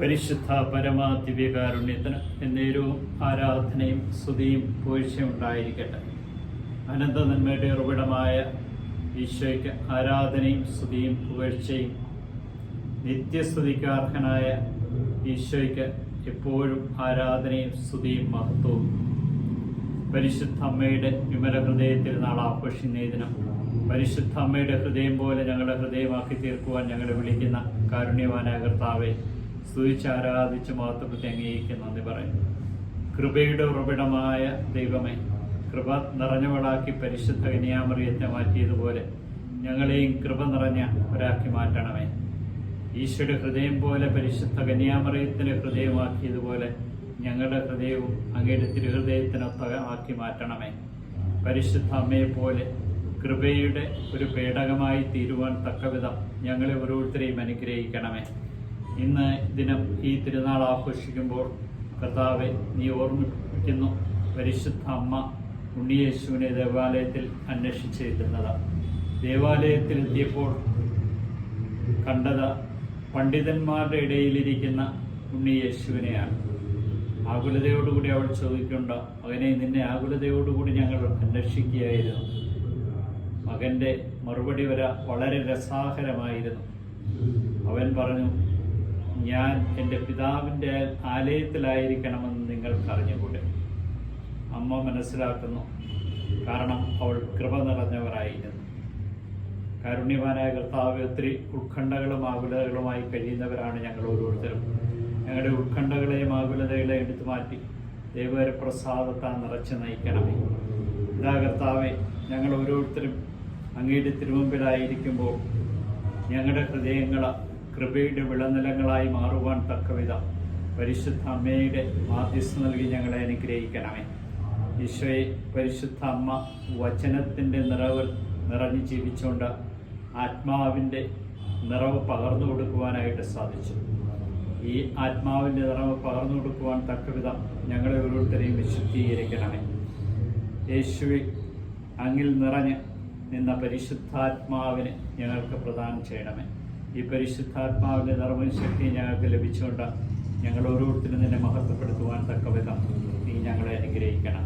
പരിശുദ്ധ പരമാദിവ്യകാരുണ്യത്തിന് എന്നേരവും ആരാധനയും സ്തുതിയും പൂഴ്ചയും ഉണ്ടായിരിക്കട്ടെ. അനന്ത നന്മയുടെ ഉറവിടമായ ഈശോയ്ക്ക് ആരാധനയും സ്തുതിയും പുകഴ്ചയും നിത്യസ്തുതിക്കാർഹനായ ഈശോയ്ക്ക് എപ്പോഴും ആരാധനയും സ്തുതിയും മഹത്വവും. പരിശുദ്ധ അമ്മയുടെ വിമല ഹൃദയത്തിൽ നാളെ ആഘോഷിക്കുന്ന ഈ ദിനം പരിശുദ്ധ അമ്മയുടെ ഹൃദയം പോലെ ഞങ്ങളുടെ ഹൃദയമാക്കി തീർക്കുവാൻ ഞങ്ങളെ വിളിക്കുന്ന കാരുണ്യവാനായ കർത്താവെ സ്തുതിച്ച് ആരാധിച്ച് മഹത്വപ്പെടുത്തി അംഗീകരിക്കുന്ന നന്ദി പറയുന്നു. കൃപയുടെ ഉറവിടമായ ദൈവമേ കൃപ നിറഞ്ഞവളാക്കി പരിശുദ്ധ കന്യാമറിയത്തെ മാറ്റിയതുപോലെ ഞങ്ങളെയും കൃപ നിറഞ്ഞ ഒരാക്കി മാറ്റണമേ. ഈശോയുടെ ഹൃദയം പോലെ പരിശുദ്ധ കന്യാമറിയത്തിന് ഹൃദയമാക്കിയതുപോലെ ഞങ്ങളുടെ ഹൃദയവും അങ്ങയുടെ തിരുഹൃദയത്തിനൊത്ത ആക്കി മാറ്റണമേ. പരിശുദ്ധ അമ്മയെ പോലെ കൃപയുടെ ഒരു പേടകമായി തീരുവാൻ തക്കവിധം ഞങ്ങളെ ഓരോരുത്തരെയും അനുഗ്രഹിക്കണമേ. ഇന്ന് ദിനം ഈ തിരുനാൾ ആഘോഷിക്കുമ്പോൾ കർത്താവെ നീ ഓർമ്മിപ്പിക്കുന്നു പരിശുദ്ധ അമ്മ ഉണ്ണിയേശുവിനെ ദേവാലയത്തിൽ അന്വേഷിച്ചിരുന്നത്. ദേവാലയത്തിൽ എത്തിയപ്പോൾ കണ്ടത് പണ്ഡിതന്മാരുടെ ഇടയിലിരിക്കുന്ന ഉണ്ണിയേശുവിനെയാണ്. ആകുലതയോടുകൂടി അവൾ ചോദിക്കുന്നുണ്ട് മകനെ നിന്നെ ആകുലതയോടുകൂടി ഞങ്ങൾ അന്വേഷിക്കുകയായിരുന്നു. മകന്റെ മറുപടി വരെ വളരെ രസാഹരമായിരുന്നു. അവൻ പറഞ്ഞു ഞാൻ എന്റെ പിതാവിന്റെ ആലയത്തിലായിരിക്കണമെന്ന് നിങ്ങൾക്കറിഞ്ഞുകൂടെ? അമ്മ മനസ്സിലാക്കുന്നു. കാരണം അവൾ കൃപ നിറഞ്ഞവരായിരുന്നു. കാരുണ്യവാനായ കർത്താവ് ഒത്തിരി ഉത്കണ്ഠകളും ആകുലതകളുമായി കഴിയുന്നവരാണ് ഞങ്ങൾ ഓരോരുത്തരും. ഞങ്ങളുടെ ഉത്കണ്ഠകളെയും ആകുലതകളെയും എടുത്തു മാറ്റി ദൈവപ്രസാദത്താൽ നിറച്ച് നയിക്കണമേ. ഇതാ കർത്താവെ ഞങ്ങൾ ഓരോരുത്തരും അങ്ങയുടെ തിരുമുമ്പിലായിരിക്കുമ്പോൾ ഞങ്ങളുടെ ഹൃദയങ്ങൾ കൃപയുടെ വിളനിലങ്ങളായി മാറുവാൻ തക്കവിധ പരിശുദ്ധ അമ്മയുടെ മാധ്യസ്ഥ നൽകി ഞങ്ങളെ അനുഗ്രഹിക്കണമേ. ഈശോയെ പരിശുദ്ധ അമ്മ വചനത്തിന്റെ നിറവ് നിറഞ്ഞു ജീവിച്ചുകൊണ്ട് ആത്മാവിന്റെ നിറവ് പകർന്നു കൊടുക്കുവാനായിട്ട് സാധിച്ചു. ഈ ആത്മാവിന്റെ നിറവ് പകർന്നു കൊടുക്കുവാൻ തക്കവിധം ഞങ്ങളെ ഓരോരുത്തരെയും വിശുദ്ധീകരിക്കണമേ. യേശുവെ അങ്ങിൽ നിറഞ്ഞ് നിന്ന പരിശുദ്ധാത്മാവിനെ ഞങ്ങൾക്ക് പ്രദാനം ചെയ്യണമേ. ഈ പരിശുദ്ധാത്മാവിന്റെ നിറവും ശക്തി ഞങ്ങൾക്ക് ലഭിച്ചുകൊണ്ട് ഞങ്ങൾ ഓരോരുത്തരും നിന്നെ മഹത്വപ്പെടുത്തുവാൻ തക്കവിധം നീ ഞങ്ങളെ അനുഗ്രഹിക്കണം.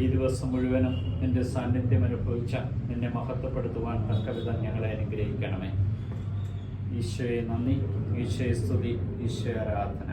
ഈ ദിവസം മുഴുവനും നിന്റെ സാന്നിധ്യം അനുഭവിച്ച നിന്നെ മഹത്വപ്പെടുത്തുവാൻ തക്കവിധം ഞങ്ങളെ അനുഗ്രഹിക്കണമേ. ഈശോയെ നന്ദി ഈശോയെ സ്തുതി ഈശോയെ ആരാധന.